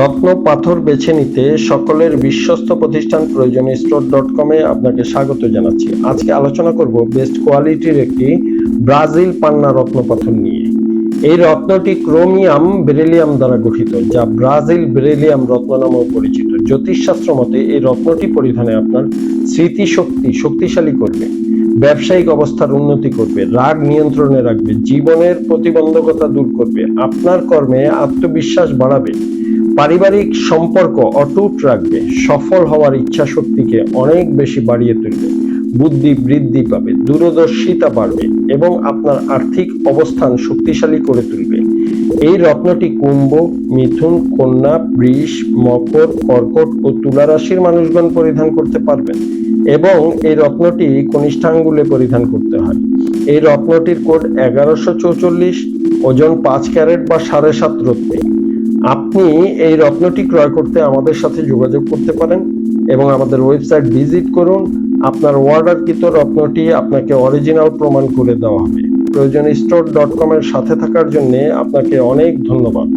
রত্ন পাথর বেছে নিতে সকলের বিশ্বস্ত প্রতিষ্ঠান প্রয়োজন স্টোর ডট কমে আপনাকে স্বাগত জানাচ্ছি। আজকে আলোচনা করব বেস্ট কোয়ালিটির একটি ব্রাজিল পান্না রত্ন পাথর নিয়ে। এই রত্নটি ক্রোমিয়াম বেরেলিয়াম দ্বারা গঠিত, যা ব্রাজিল বেরেলিয়াম রত্ন নামেও পরিচিত। জ্যোতিষশাস্ত্র মতে এই রত্নটি পরিধানে আপনার স্মৃতিশক্তি শক্তিশালী করবে, ব্যবসায়িক অবস্থার উন্নতি করবে, রাগ নিয়ন্ত্রণে রাখবে, জীবনের প্রতিবন্ধকতা দূর করবে, আপনার কর্মে আত্মবিশ্বাস বাড়াবে, পারিবারিক সম্পর্ক অটুট রাখবে, সফল হওয়ার ইচ্ছা শক্তিকে অনেক বেশি বাড়িয়ে তুলবে, বুদ্ধি বৃদ্ধি পাবে, দূরদর্শিতা বাড়বে এবং আপনার আর্থিক অবস্থান শক্তিশালী করে তুলবে। এই রত্নটি কুম্ভ, মিথুন, কন্যা, বৃষ, মকর, কর্কট ও তুলা রাশির মানুষগণ পরিধান করতে পারবেন এবং এই রত্নটি কনিষ্ঠাঙ্গুলে পরিধান করতে হয়। এই রত্নটির কোড এগারোশো চৌচল্লিশ, ওজন পাঁচ ক্যারেট বা সাড়ে সাত রত্তি আপনি এই রত্নটি ক্রয় করতে আমাদের সাথে যোগাযোগ করতে পারেন এবং আমাদের ওয়েবসাইট ভিজিট করুন। আপনার অর্ডারকৃত রত্নটি আপনাকে অরিজিনাল প্রমাণ করে দেওয়া হবে। প্রয়োজনে স্টোর ডট কমের সাথে থাকার জন্য আপনাকে অনেক ধন্যবাদ।